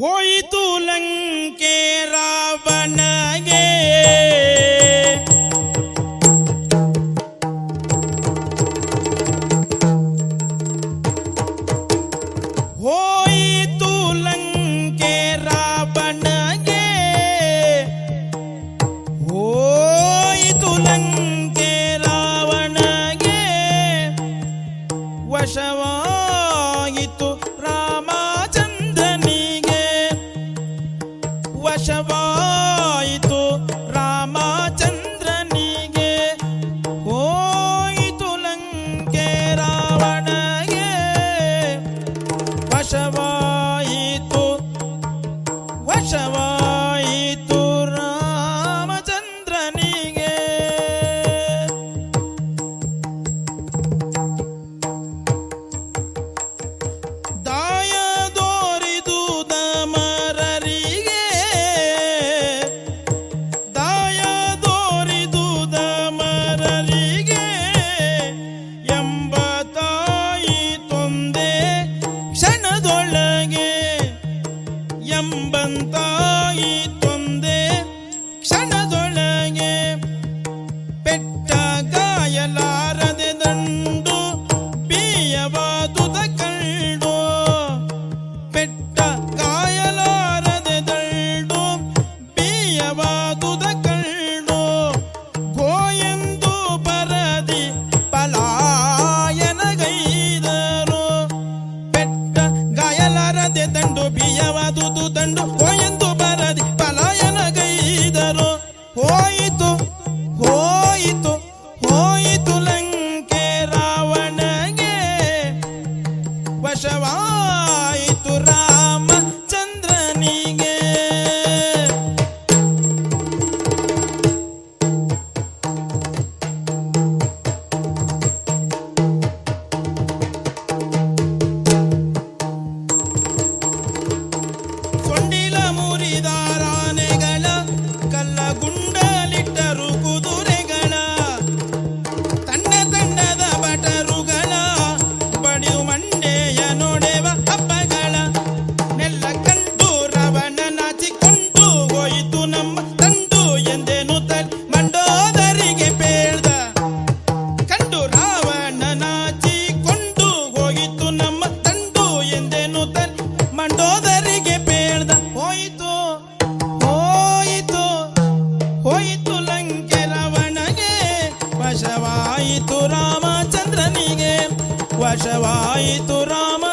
ಹೋಯಿತು ಲಂಕೆ ರಾವಣಗೆ. ಹೋಯಿತು ಲಂಕೆ ರಾವಣಗೆ. ಹೋಯಿತು ಲಂಕೆ ರಾವಣಗೆ. ವಶವಾಯಿತು ವಶವಾಯಿತು ರಾಮಚಂದ್ರನಿಗೆ ಹೋಯಿತು ಲಂಕೆ ರಾವಣಗೆ. ವಶವಾಯಿತು. ವಶವಾಯಿತು ಗಾಯಲಾರದೆ ದಂಡು ಬಿಯವಾದುದು ದಂಡು ಹೋಯೆಂದು ಬರದಿ ಪಲಾಯನಗೈದರು ಹೋಯಿತು ಹೋಯಿತು ಹೋಯಿತು ಲಂಕೆ ರಾವಣಗೆ. ವಶವಾಯಿತು ವಶವಾಯಿತು ರಾಮ